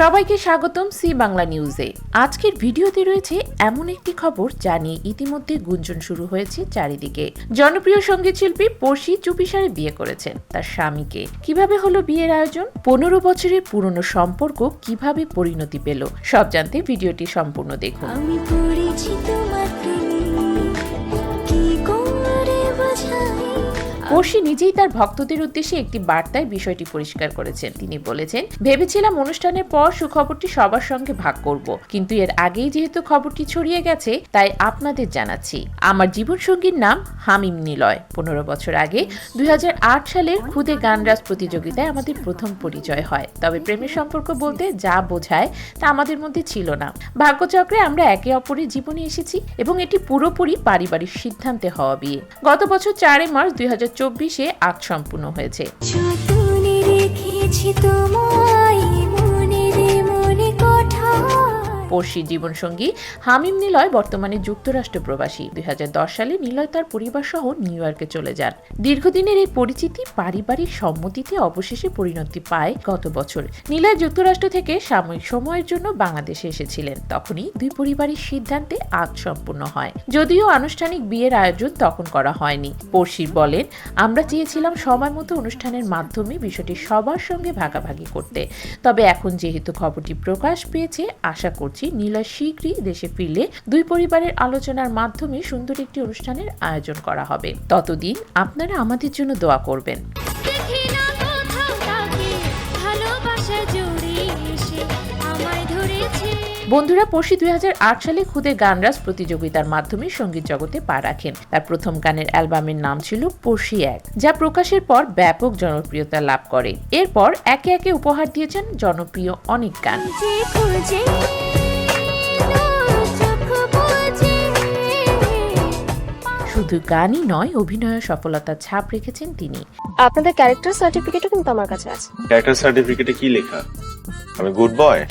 সবাইকে স্বাগতম সি বাংলা নিউজে। আজকের ভিডিওতে রয়েছে এমন একটি খবর যা নিয়ে ইতিমধ্যে গুঞ্জন শুরু হয়েছে চারিদিকে। জনপ্রিয় সংগীত শিল্পী পড়শি চুপিসারে বিয়ে করেছেন তার স্বামীকে। কীভাবে হলো বিয়ের আয়োজন? পনেরো বছরের পুরনো সম্পর্ক কীভাবে পরিণতি পেল? সব জানতে ভিডিওটি সম্পূর্ণ দেখুন। আমি পড়শি নিজেই তার ভক্তদের উদ্দেশ্যে একটি বার্তায় বিষয়টি পরিষ্কার করেছেন। তিনি বলেছেন, ভেবেছিলাম অনুষ্ঠানের পর সুখবরটি সবার সঙ্গে ভাগ করব। কিন্তু এর আগেই যেহেতু খবরটি ছড়িয়ে গেছে, তাই আপনাদের জানাচ্ছি। আমার জীবনসঙ্গীর নাম হামিম নিলয়। পনেরো বছর আগে দুই সালের খুদে গানরাজ প্রতিযোগিতায় আমাদের প্রথম পরিচয় হয়। তবে প্রেমের সম্পর্ক বলতে যা বোঝায় তা আমাদের মধ্যে ছিল না। ভাগ্যচক্রে আমরা একে অপরের জীবনে এসেছি এবং এটি পুরোপুরি পারিবারিক সিদ্ধান্তে হওয়া বিয়ে। গত বছর চারই মার্চ দুই হাজার চব্বিশে আজ সম্পূর্ণ হয়েছে। যতনে পড়শি জীবনসঙ্গী হামিম নিলয় বর্তমানে যুক্তরাষ্ট্র প্রবাসী। দুই হাজার দশ সালে নিলয় তার পরিবার সহ নিউ ইয়র্কে চলে যান। দীর্ঘদিনের এই পরিচিতি পারিবারিক সম্মতিতে অবশেষে পরিণতি পায় গত বছর। নিলয় যুক্তরাষ্ট্র থেকে সাময়িক সময়ের জন্য বাংলাদেশে এসেছিলেন। তখনই দুই পরিবারের সিদ্ধান্তে আজ সম্পূর্ণ হয়। যদিও আনুষ্ঠানিক বিয়ের আয়োজন তখন করা হয়নি। পড়শির বলেন, আমরা চেয়েছিলাম সময় মতো অনুষ্ঠানের মাধ্যমে বিষয়টি সবার সঙ্গে ভাগাভাগি করতে। তবে এখন যেহেতু খবরটি প্রকাশ পেয়েছে, আশা করছি নীলয় শীঘ্রই দেশে ফিরলে দুই পরিবারের আলোচনার মাধ্যমে সুন্দর একটি অনুষ্ঠানের আয়োজন করা হবে। ততদিন আপনারা আমাদের জন্য দোয়া করবেন। বন্ধুরা পড়শি দুই সালে খুদে গানরাজ প্রতিযোগিতার মাধ্যমে সংগীত জগতে পা রাখেন। তার প্রথম গানের অ্যালবামের নাম ছিল পড়শি এক যা প্রকাশের পর ব্যাপক জনপ্রিয়তা লাভ করে। এরপর একে একে উপহার দিয়েছেন জনপ্রিয় অনেক গান। শুধু গানই নয় অভিনয়ের সফলতার ছাপ রেখেছেন তিনি। আপনাদের ক্যারেক্টার সার্টিফিকেটও কিন্তু আমার কাছে আছে। ক্যারেক্টার সার্টিফিকেটে কি লেখা? আমি গুড বয়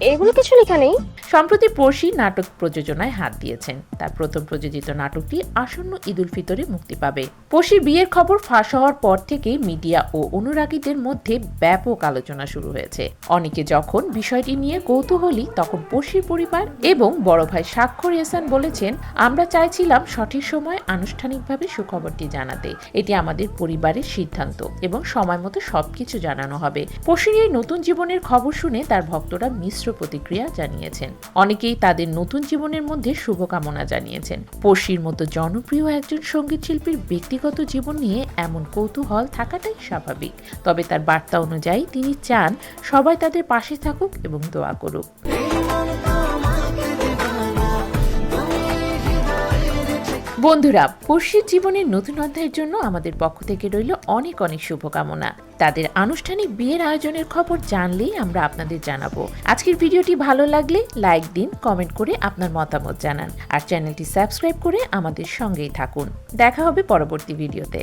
এগুলো কিছু লেখা নেই। সম্প্রতি পড়শি নাটক প্রযোজনায় হাত দিয়েছেন। তার প্রথম প্রযোজিত নাটকটি আসন্ন ঈদুল ফিতরে মুক্তি পাবে। পড়শির বিয়ের খবর ফাঁস হওয়ার পর থেকে মিডিয়া ও অনুরাগীদের মধ্যে ব্যাপক আলোচনা শুরু হয়েছে। অনেকে যখন বিষয়টি নিয়ে কৌতূহলী, তখন পড়শির পরিবার এবং বড় ভাই স্বাক্ষর এহসান বলেছেন, আমরা চাইছিলাম সঠিক সময় আনুষ্ঠানিকভাবে সুখবরটি জানাতে। এটি আমাদের পরিবারের সিদ্ধান্ত এবং সময় মতো সবকিছু জানানো হবে। পড়শির এই নতুন জীবনের খবর শুনে তার ভক্তরা মিশ্র প্রতিক্রিয়া জানিয়েছেন। অনেকেই তাদের নতুন জীবনের মধ্যে শুভকামনা জানিয়েছেন। পড়শির মতো জনপ্রিয় একজন সংগীত শিল্পীর ব্যক্তিগত জীবন নিয়ে এমন কৌতূহল থাকাটাই স্বাভাবিক। তবে তার বার্তা অনুযায়ী তিনি চান সবাই তাদের পাশে থাকুক এবং দোয়া করুক। বন্ধুরা, পড়শির জীবনের নতুন অধ্যায়ের জন্য আমাদের পক্ষ থেকে রইল অনেক অনেক শুভকামনা। তাদের আনুষ্ঠানিক বিয়ের আয়োজনের খবর জানলেই আমরা আপনাদের জানাব। আজকের ভিডিওটি ভালো লাগলে লাইক দিন, কমেন্ট করে আপনার মতামত জানান। আর চ্যানেলটি সাবস্ক্রাইব করে আমাদের সঙ্গেই থাকুন। দেখা হবে পরবর্তী ভিডিওতে।